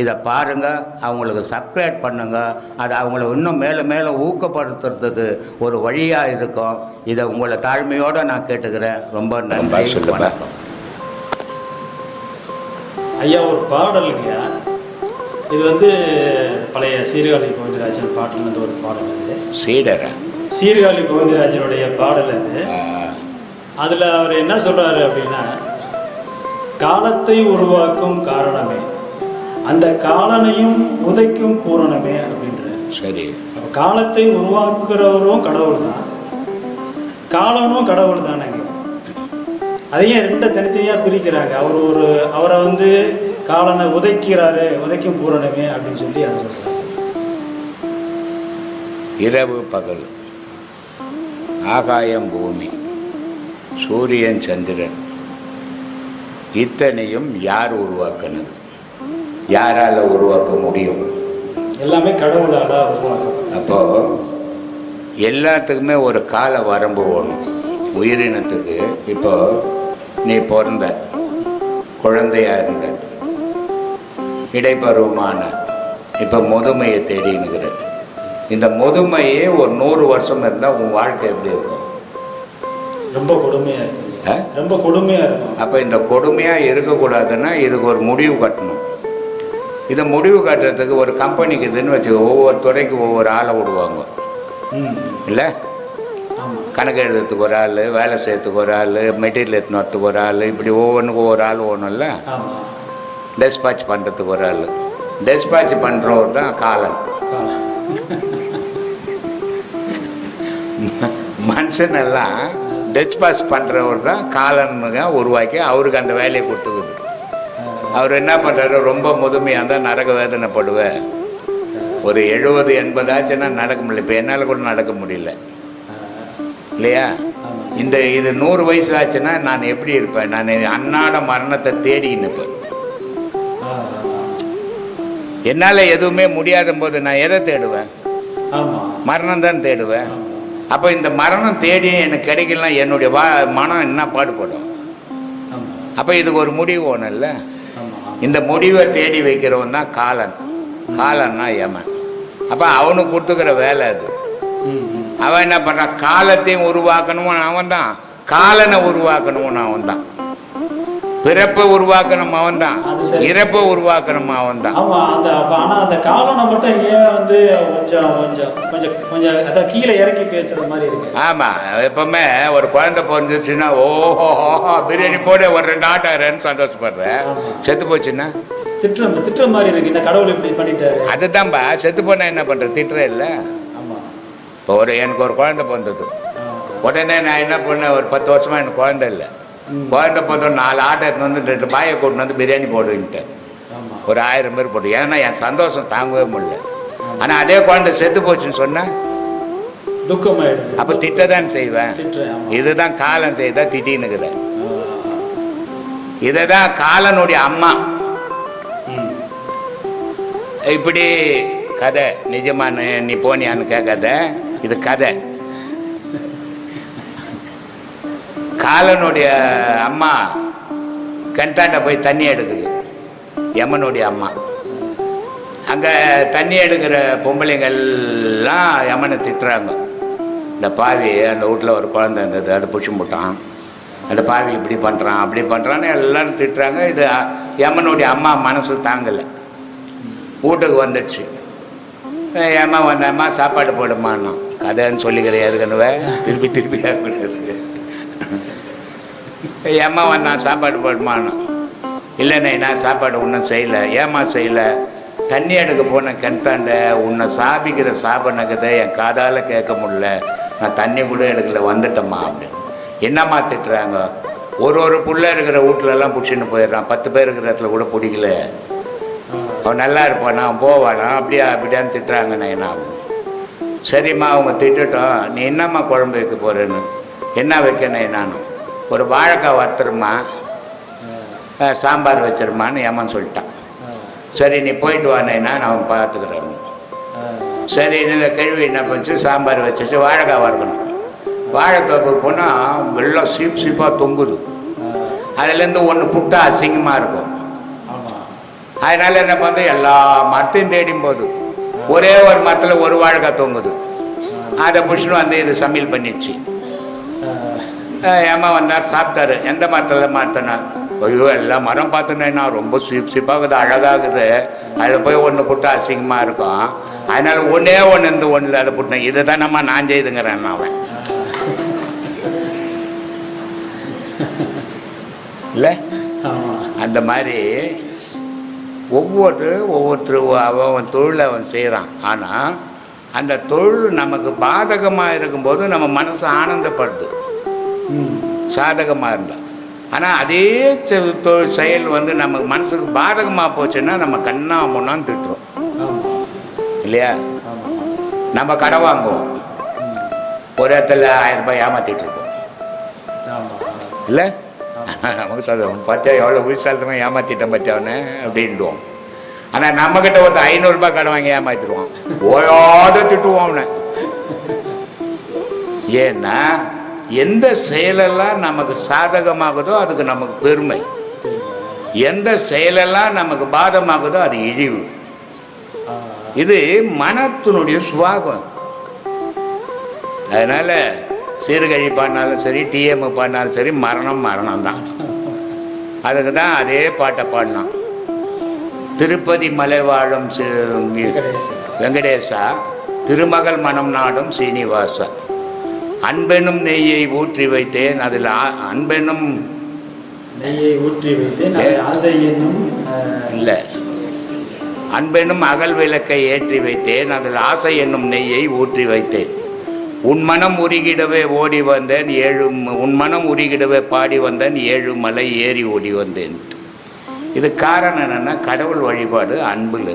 இதை பாருங்க அவங்களுக்கு சப்ஸ்கிரைப் பண்ணுங்க. அது அவங்கள இன்னும் மேலும் மேலும் ஊக்கப்படுத்துறதுக்கு ஒரு வழியாக இருக்கும். இதை உங்களை தாழ்மையோடு நான் கேட்டுக்கிறேன். ரொம்ப நன்றி. வணக்கம். ஐயா ஒரு பாடலுங்கய்யா இது வந்து பழைய சீர்காழி கோவிந்தராஜன் பாட்டிலிருந்து ஒரு பாடல் அது. சீடரா? சீர்காழி கோவிந்தராஜனுடைய பாடல் அது. அதில் அவர் என்ன சொல்கிறாரு அப்படின்னா காலத்தை உருவாக்கும் காரணமே அந்த காலனையும் உதைக்கும் பூரணமே அப்படின்றாரு. சரி. அப்ப காலத்தை உருவாக்குறவரும் கடவுள் தான் காலனும் கடவுள் தானேங்க அதையும் ரெண்டை தனித்தனியாக பிரிக்கிறாங்க. அவர் ஒரு அவரை வந்து காலனை உதைக்கிறாரு உதைக்கும் பூரணமே அப்படின்னு சொல்லி அதை சொல்கிறாங்க இரவு பகல். ஆகாயம் பூமி. சூரியன் சந்திரன். இத்தனையும் யார் உருவாக்குனது? யாரால உருவாக்க முடியும்? எல்லாமே கடவுளால் உருவாக்கம். அப்போ எல்லாத்துக்குமே ஒரு கால வரம்பு வேணும். உயிரினத்துக்கு இப்போ நீ பிறந்த குழந்தையா இருந்த இடைப்பருவமான இப்போ முதுமையை தேடினுங்கிற இந்த முதுமையே ஒரு நூறு வருஷம் இருந்தால் உன் வாழ்க்கை எப்படி இருக்கும்? ரொம்ப கொடுமையாக? ரொம்ப கொடுமையாக இருக்கும். அப்போ இந்த கொடுமையாக இருக்கக்கூடாதுன்னா இதுக்கு ஒரு முடிவு கட்டணும். இதை முடிவு கட்டுறதுக்கு ஒரு கம்பெனிக்கு இதுன்னு வச்சு ஒவ்வொரு துறைக்கு ஒவ்வொரு ஆளை விடுவாங்க. இல்லை? கணக்கு எழுதுறதுக்கு ஒரு ஆள் வேலை செய்யறதுக்கு ஒரு ஆள் மெட்டீரியல் எடுத்துன்னு வரத்துக்கு ஒரு ஆள் இப்படி ஒவ்வொன்றுக்கும் ஒரு ஆள் ஒன்றும்ல டெஸ்பாச் பண்ணுறதுக்கு ஒரு ஆள். டெஸ்பாச் பண்ணுறவர் தான் காலன். காலம் மனுஷனெல்லாம் டெஸ்பாச் பண்ணுறவர் தான் காலனுங்க உருவாக்கி அவருக்கு அந்த வேலையை கொடுத்துக்குது. அவர் என்ன பண்ணுறாரு ரொம்ப முதுமையாக இருந்தால் நரக வேதனைப்படுவேன் ஒரு எழுபது எண்பது ஆச்சுன்னா நடக்க முடியல. இப்போ என்னால் கூட நடக்க முடியல. இல்லையா? இந்த இது நூறு வயசு ஆச்சுன்னா நான் எப்படி இருப்பேன்? நான் அன்னாட மரணத்தை தேடின்னு இருப்பேன். என்னால் எதுவுமே முடியாத போது நான் எதை தேடுவேன்? மரணம் தான் தேடுவேன். அப்போ இந்த மரணம் தேடி எனக்கு கிடைக்கலாம் என்னுடைய வா மனம் என்ன பாடுபடும்? அப்போ இதுக்கு ஒரு முடிவு ஒன்றும் இல்லை. இந்த முடிவை தேடி வைக்கிறவன் தான் காலன். காலன்னா யமன். அப்போ அவனுக்கு கொடுத்துக்கிற வேலை அது. அவன் என்ன பண்ணுறான் காலத்தையும் உருவாக்கணும்னு அவன் தான் காலனை உருவாக்கணும்னு அவன் தான் பிறப்பை உருவாக்கணும் அவன் தான். இறப்பை உருவாக்கணும் அவன் தான் ஆமா அந்த ஆனா அந்த காலனை மட்டும் ஏன் வந்து கொஞ்சம் கொஞ்சம் கொஞ்சம் கொஞ்சம் அதான் கீழே இறக்கி பேசுற மாதிரி இருக்கு. ஆமாம் எப்பவுமே ஒரு குழந்தை பிறந்துச்சுன்னா ஓஹோ பிரியாணி போடு ஒரு ரெண்டு ஆட்டாருன்னு சந்தோஷப்படுறேன் ஆமா. செத்து போச்சுன்னா? திட்டுற திட்டுற மாதிரி இருக்கு. இந்த கடவுள் இப்படி பண்ணிட்டாரு. அதுதான்பா செத்து போனா என்ன பண்ணுற திட்டுற இல்லை. ஆமா. இப்போ ஒரு எனக்கு ஒரு குழந்தை பிறந்தது. உடனே நான் என்ன பண்ணேன்? ஒரு பத்து வருஷமா எனக்கு குழந்தை இல்லை. ம். குழந்தை பிறந்த நாலு ஆட்டை எடுத்துன்னு வந்து ரெண்டு பாயை கூட்டின்னு வந்து பிரியாணி போடுவின்ட்டேன் ஒரு ஆயிரம் பேர் போட்டு. ஏன்னா என் சந்தோஷம் தாங்கவே முடியல. ஆனால் அதே குழந்தை செத்து போச்சுன்னு சொன்னா? துக்கமாயிடுது. அப்போ திட்டதான் செய்வேன்? இதுதான் காலம் செய்தா திட்டின்னுக்குறேன். இதை தான் காலனுடைய அம்மா. இப்படி கதை நிஜமானு நீ போனியான்னு கேட்காத. இது கதை. காலனுடைய அம்மா கண்டாண்ட போய் தண்ணி எடுக்குது. யமனுடைய அம்மா. அங்கே தண்ணி எடுக்கிற பொம்பளைங்கள்லாம் யமனை திட்டுறாங்க. இந்த பாவி அந்த வீட்டில் ஒரு குழந்தை இருந்தது அதை பிடிச்சி போட்டான். அந்த பாவி இப்படி பண்ணுறான் அப்படி பண்ணுறான்னு எல்லாரும் திட்டுறாங்க. இது யமனுடைய அம்மா மனசு தாங்கலை. வீட்டுக்கு வந்துடுச்சு. ஏமா வந்தம்மா சாப்பாடு போடுமான்னு கதைன்னு சொல்லிக்கிறேன் எதுக்கணுவே திருப்பி திருப்பி கேட்கறது. ஏம்மா நான் சாப்பாடு போடுமான்னு. இல்லைண்ணே நான் சாப்பாடு ஒன்றும் செய்யலை. ஏம்மா செய்யலை? தண்ணி எடுக்க போன கிணத்தாண்ட உன்னை சாபிக்கிற சாபனக்கதை என் காதால் கேட்க முடியல. நான் தண்ணி கூட எடுக்கல வந்துட்டேம்மா அப்படின்னு. என்னம்மா திட்டுறாங்க? ஒரு ஒரு புள்ள இருக்கிற வீட்லலாம் பிடிச்சின்னு போயிடுறான். பத்து பேர் இருக்கிற இடத்துல கூட பிடிக்கல. அவன் நல்லா இருப்பானா? அவன் போவானா? அப்படியா அப்படியான்னு திட்டுறாங்கண்ணே நான். சரிம்மா அவங்க திட்டட்டும். நீ என்னம்மா குழம்பு வைக்க போகிறேன்னு என்ன வைக்கணும் நானும் ஒரு வாழைக்காய் வறுத்துருமா? சாம்பார் வச்சிருமான்னு ஏமான்னு சொல்லிட்டான். சரி நீ போயிட்டு வானேன்னா நான் பார்த்துக்கிறேன். சரி இந்த கேள்வி என்ன பண்ணுச்சு சாம்பார் வச்சுட்டு வாழைக்காய் வறுக்கணும். வாழைத்தோப்பு போனால் வெள்ளம் சீப் சீப்பாக தொங்குது. அதுலேருந்து ஒன்று புட்டா அசிங்கமாக இருக்கும். அதனால என்ன பண்ணுறது எல்லா மரத்தையும் தேடும் போது ஒரே ஒரு மரத்தில் ஒரு வாழைக்காய் தொங்குது. அதை பிடிச்சின்னு வந்து இது சமையல் பண்ணிடுச்சு. ஏம்மா வந்தார் சாப்பிட்டாரு. எந்த மரத்தில் மாற்றினா ஐயோ எல்லா மரம் பார்த்தோன்னா ரொம்ப சீப் சீப்பாகுது அழகாகுது. அதில் போய் ஒன்று போட்டு அசிங்கமாக இருக்கும். அதனால ஒன்றே ஒன்று இருந்து ஒன்றில் அதை போட்டேன். இதை தான் நம்ம நான் செய்துங்கிறேன் அவன். இல்லை? அந்த மாதிரி ஒவ்வொரு ஒவ்வொருத்தர் அவன் அவன் தொழிலை அவன் செய்கிறான் ஆனால் அந்த தொழில் நமக்கு பாதகமாக இருக்கும்போது நம்ம மனசு ஆனந்தப்படுது. சாதகமாக இருந்தால் ஆனால் அதே செ- செயல் வந்து நம்ம மனசுக்கு பாதகமாக போச்சுன்னா நம்ம கண்ணா முன்னான்னு திட்டுறோம். இல்லையா? நம்ம கடை வாங்குவோம். ஒரு இடத்துல ஆயிரம் ரூபாய் ஏமாத்திட்டு இருக்கோம் இல்லை? நமக்கு சாதகம். பார்த்தியா எவ்வளோ புதுசாலத்தமாக ஏமாத்திட்டேன் பார்த்தியா அப்படின்டுவோம். ஆனால் நம்மக்கிட்ட ஒருத்த ஐநூறுரூபா கடன் வாங்கி ஏமாத்திடுவான். ஓயாத திட்டுவோம் அவனை. ஏன்னா எந்த செயலெல்லாம் நமக்கு சாதகமாகுதோ அதுக்கு நமக்கு பெருமை. எந்த செயலெல்லாம் நமக்கு பாதமாகுதோ அது இழிவு. இது மனத்தினுடைய சுபாவம். அதனால சீர்கழி பாடினாலும் சரி டிஎம் பாடினாலும் சரி மரணம் மரணம் தான் அதுக்கு தான் அதே பாட்டை பாடினான். திருப்பதி மலை வாழும். வெங்கடேசா திருமகள் மனம் நாடும் சீனிவாசா. அன்பெனும் நெய்யை ஊற்றி வைத்தேன் அதில் அன்பெனும் நெய்யை ஊற்றி வைத்தேன் ஆசை என்னும் இல்லை. அன்பெனும் அகல் விளக்கை ஏற்றி வைத்தேன் அதில் ஆசை என்னும் நெய்யை ஊற்றி வைத்தேன். உன் மனம் உருகிடவே ஓடி வந்தேன் ஏழு உன் மனம் உருகிடவே பாடி வந்தேன் ஏழு மலை ஏறி ஓடி வந்தேன். இது காரணம் என்னன்னா கடவுள் வழிபாடு அன்புல